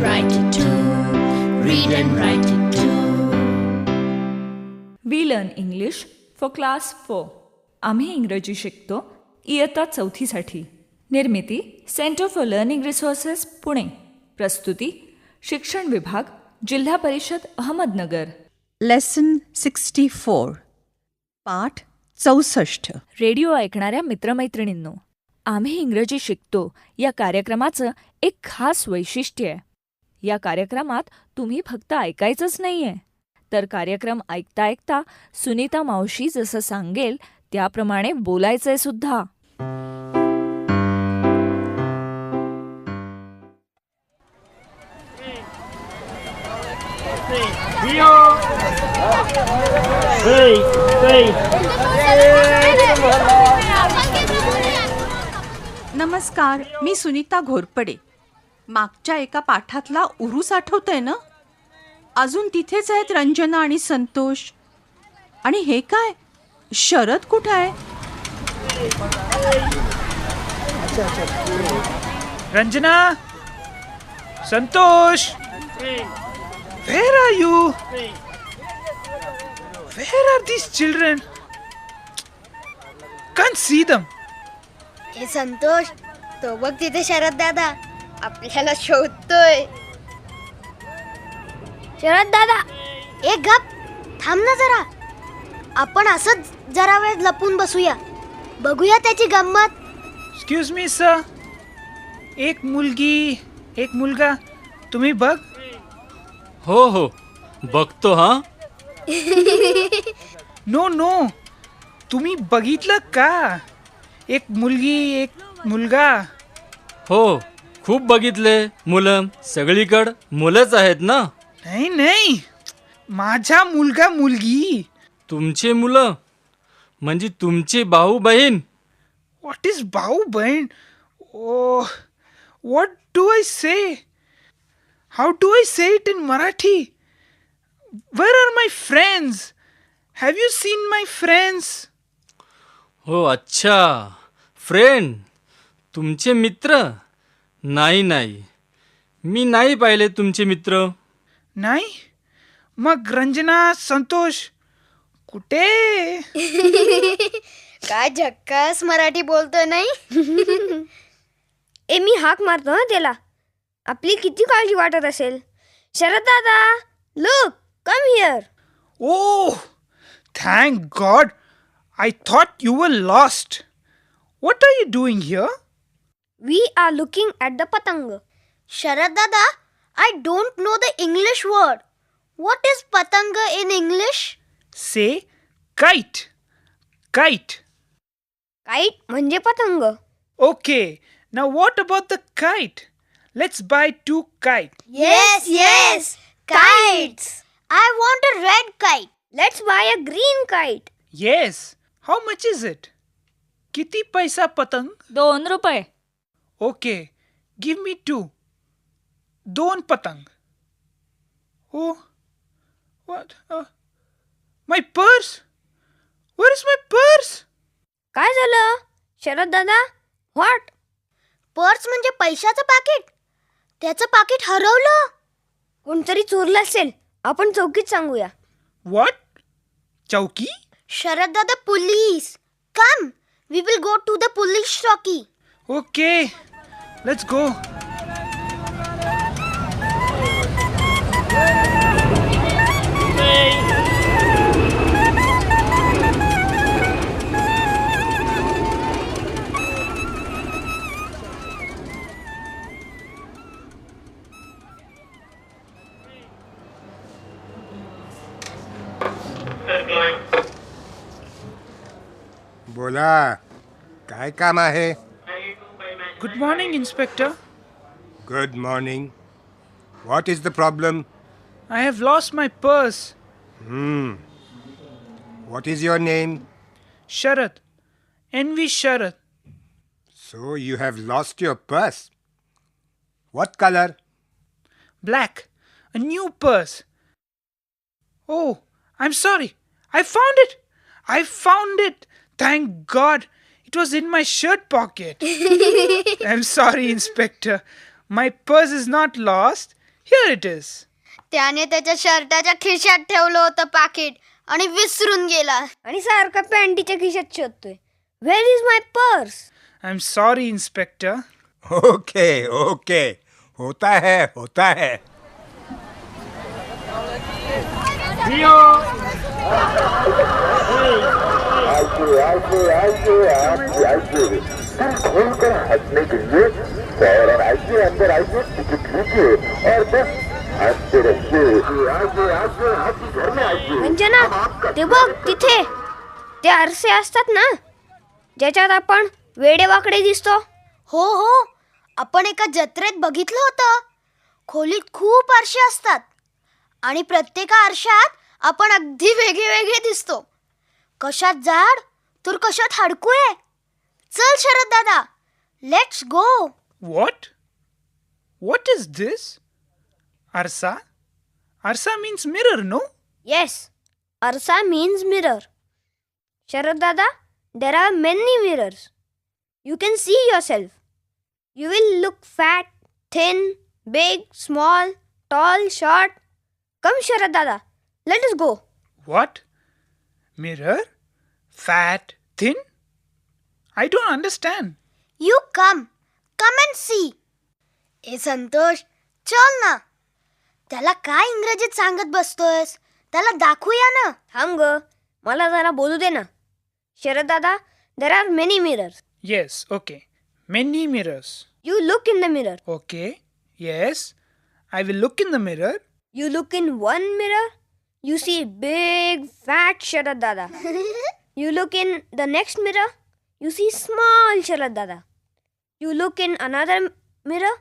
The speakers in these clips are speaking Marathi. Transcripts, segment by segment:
and write it too. Read and write it too. We learn English for class four आम्ही इंग्रजी शिकतो इयत्ता चौथीसाठी. निर्मिती centre for learning resources Pune. प्रस्तुती शिक्षण विभाग जिल्हा परिषद अहमदनगर. लेसन सिक्स्टी फोर पाठ चौसष्ट. रेडिओ ऐकणाऱ्या मित्रमैत्रिणींनो आम्ही इंग्रजी शिकतो या कार्यक्रमाचं एक खास वैशिष्ट्य आहे. या कार्यक्रमात तुम्ही फक्त ऐकायचंच नाहीये. तर कार्यक्रम ऐकता ऐकता सुनीता मावशी जसं सांगेल त्याप्रमाणे बोलायचंय सुद्धा. नमस्कार मी सुनीता घोरपडे. मागच्या एका पाठातला उरूस आठवतोय ना अजून तिथेच आहेत रंजना आणि संतोष आणि हे काय शरद कुठं आहे Ranjana? Santosh? Where are you? Where are these children? Can't see them. हे संतोष तो बघ तिथे शरद दादा आपल्याला शोधतोय. शरद दादा एक गप. थांब ना जरा. आपण असंच जरा वेळ लपून बसूया. बघूया त्याची गंमत. Excuse me, sir. एक मुलगी एक मुलगा. तुम्ही बघ. हो हो. बघतो हा. नो नो तुम्ही बघितलं का? एक मुलगी एक मुलगा. हो. खूप बघितले मुलं. सगळीकड मुलंच आहेत ना? नाही नाही. माझ्या मुलगा मुलगी. तुमचे मुलं? म्हणजे तुमची भाऊ बहीण? व्हॉट इज भाऊ बहीण? ओ what do I say how do I say it in Marathi where are my friends have you seen my friends हो अच्छा. फ्रेंड तुमचे मित्र? नाही नाही. मी नाही पाहिले तुमचे मित्र. नाही? मग रंजना संतोष कुठे? काय झक्कास मराठी बोलतोय नाही? ए मी हाक मारतो ना त्याला. आपली किती काळजी वाटत असेल. शरद दादा look come here Oh, thank God. I thought you were lost. What are you doing here? We are looking at the पतंग शरद दादा I don't know the English word what is पतंग in English Say kite. Kite. Kite म्हणजे पतंग Okay, now what about the kite? Let's buy two kite. Yes yes kites I want a red kite let's buy a green kite Yes. How much is it? किती पैसा पतंग? दोन रुपये Okay, give me two. दोन पतंग. Oh, what? Uh, my purse? Where is my purse? काय झालं शरद दादा व्हॉट पर्स म्हणजे पैशाचं पाकिट त्याचं पाकिट हरवलं कोणतरी चोरलं असेल आपण चौकीत सांगूया What? चौकी? शरद दादा police come we will go to the police चौकी Okay, let's go. बोला काय काम आहे Good morning, Inspector. Good morning. What is the problem? I have lost my purse. Hmm. What is your name? Sharat. Envy Sharat. So you have lost your purse. What color? Black. A new purse. Oh, I'm sorry. I found it. I found it. Thank God. It was in my shirt pocket. I'm sorry, Inspector. My purse is not lost. Here it is. त्याने त्याच्या शर्टाच्या खिशात ठेवलं होतं पाकिट आणि विसरून गेला आणि सारखं पॅन्टीच्या खिशात शोधतोय where is my purse I am sorry inspector okay okay होता है होता है रंजना ते बघ तिथे. ते आरसे असतात ना ज्याच्यात आपण वेडेवाकडे दिसतो. हो हो. आपण एका जत्रेत बघितलं होतं. खोलीत खूप आरसे असतात. आणि प्रत्येक आरशात आपण अगदी वेगळे वेगळे दिसतो. कशात जाड? तर कशात हडकू आहे चल शरद दादा let's go What? What is this? Arsa? Arsa means mirror, no? Yes आरसा मीन्स मिरर शरद दादा there are many mirrors you can see yourself you will look fat thin big small tall short come Sharad दादा Let us go What? Mirror? Fat? Thin? I don't understand. You come come and see ए संतोष चल ना त्याला काय इंग्रजीत सांगत बसतोयस त्याला दाखवूया ना थांब ग मला जरा बोलू दे ना शरद दादा there are many mirrors Yes, okay. Many mirrors. You look in the mirror Okay. Yes. I will look in the mirror. You look in one mirror, you see big fat Sharad Dada. you look in the next mirror, you see small Sharad Dada. You look in another mirror,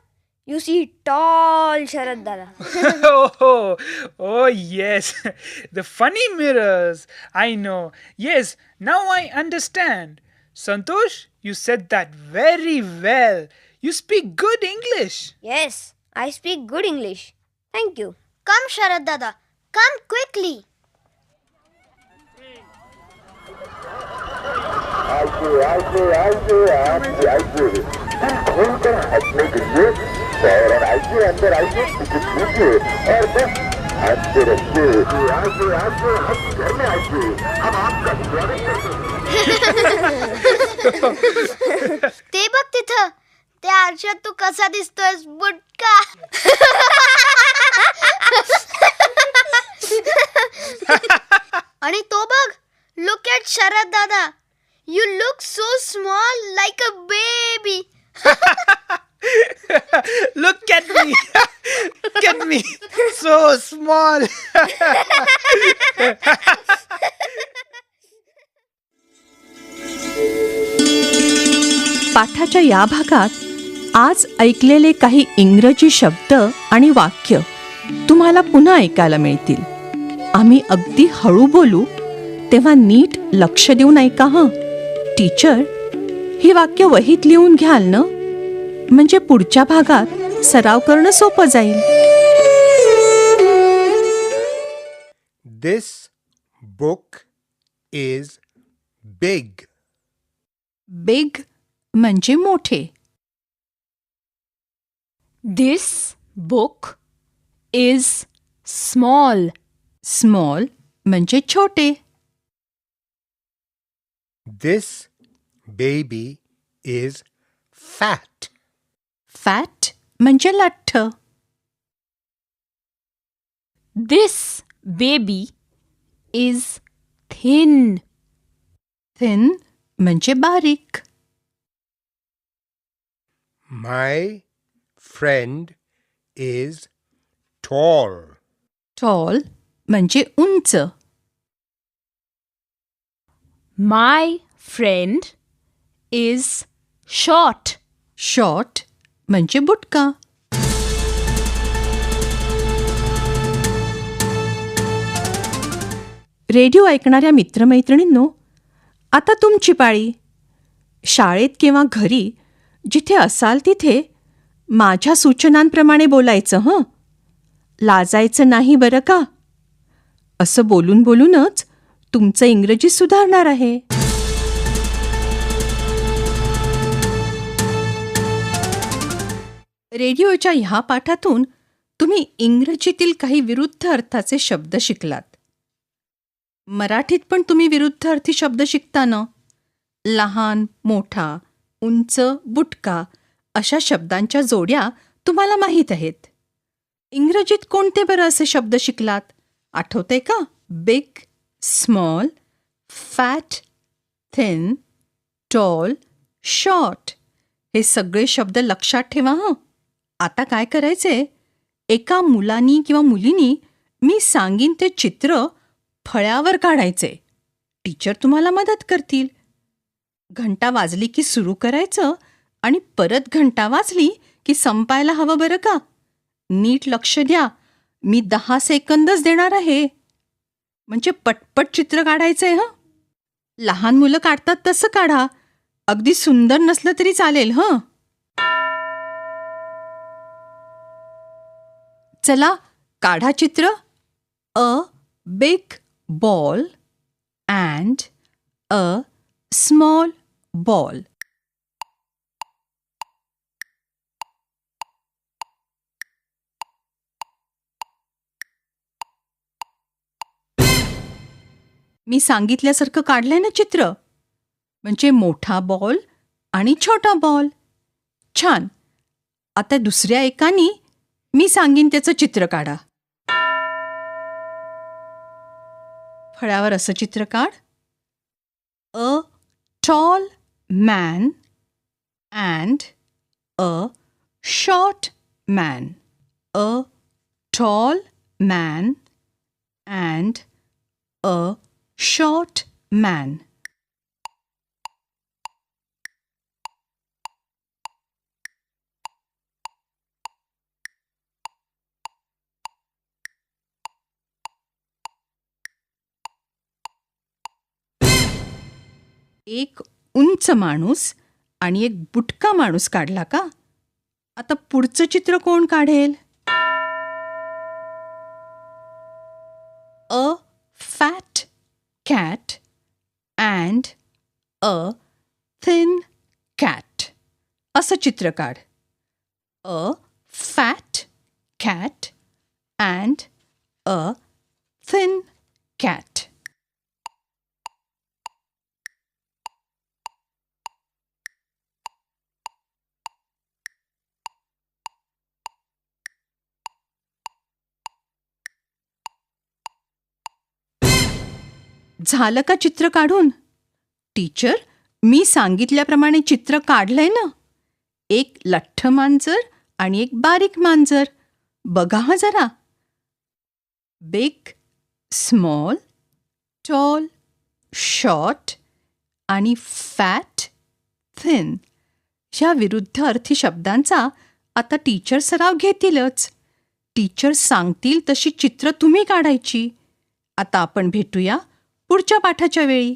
you see tall Sharad Dada. oh, oh, yes. the funny mirrors. I know. Yes, now I understand. Santosh, you said that very well. You speak good English. yes, I speak good English. Thank you. कम शरद दादा कम क्विकली ते बघ तिथं त्या आरशात तू कसा दिसतोयस बुटका आणि तो बघ लुक ॲट शरद दादा you look so small like a baby Look at me. Look at me. So small. पाठाच्या या भागात आज ऐकलेले काही इंग्रजी शब्द आणि वाक्य तुम्हाला पुन्हा ऐकायला मिळतील आम्ही अगदी हळू बोलू तेव्हा नीट लक्ष देऊन ऐका हं टीचर ही वाक्य वहीत लिहून घ्याल ना म्हणजे पुढच्या भागात सराव करणं सोपं जाईल This book is big. Big म्हणजे मोठे This book is small. Small म्हणजे छोटे This baby is fat. Fat म्हणजे लठ्ठ This baby is thin. Thin म्हणजे बारीक My friend is tall. Tall म्हणजे उंच. My friend is short. Short म्हणजे बुटका. रेडिओ ऐकणाऱ्या मित्रमैत्रिणींनो आता तुमची पाळी. शाळेत किंवा घरी जिथे असाल तिथे माझ्या सूचनांप्रमाणे बोलायचं हं? लाजायचं नाही बरं का? असं बोलून बोलूनच तुमचं इंग्रजी सुधारणार आहे. रेडिओच्या ह्या पाठातून तुम्ही इंग्रजीतील काही विरुद्ध अर्थाचे शब्द शिकलात. मराठीत पण तुम्ही विरुद्ध अर्थी शब्द शिकता ना? लहान मोठा उंच बुटका अशा शब्दांच्या जोड्या तुम्हाला माहीत आहेत. इंग्रजीत कोणते बरं असे शब्द शिकलात? आठवते का? Big small fat thin tall short हे सगळे शब्द लक्षात ठेवा हं. आता काय करायचे एका मुलानी किंवा मुलीनी मी सांगीन ते चित्र फळ्यावर काढायचे टीचर तुम्हाला मदत करतील. घंटा वाजली की सुरू करायचं आणि परत घंटा वाजली की संपायला हवं बरं का? नीट लक्ष द्या. मी दहा सेकंदच देणार आहे. म्हणजे पटपट चित्र काढायचंय हं? लहान मुलं काढतात तसं काढा. अगदी सुंदर नसलं तरी चालेल हं? चला काढा चित्र. A big ball and a small ball. मी सांगितल्यासारखं काढलंय ना चित्र. म्हणजे मोठा बॉल आणि छोटा बॉल. छान. आता दुसऱ्या एकानी मी सांगीन त्याचं चित्र काढा. फळ्यावर असं चित्र काढ. A tall man and a short man. A tall man and a short man एक उंच माणूस आणि एक बुटका माणूस काढला का? आता पुढचं चित्र कोण काढेल? अ थिन कॅट असं चित्र काढ. A fat cat and a thin cat झालं का चित्र काढून? टीचर मी सांगितल्याप्रमाणे चित्र काढलंय ना? एक लठ्ठ मांजर आणि एक बारीक मांजर. बघा हा जरा. बिग स्मॉल टॉल शॉर्ट आणि फॅट थिन ह्या विरुद्ध अर्थी शब्दांचा आता टीचर सराव घेतीलच. टीचर सांगतील तशी चित्र तुम्ही काढायची. आता आपण भेटूया पुढच्या पाठाच्या वेळी.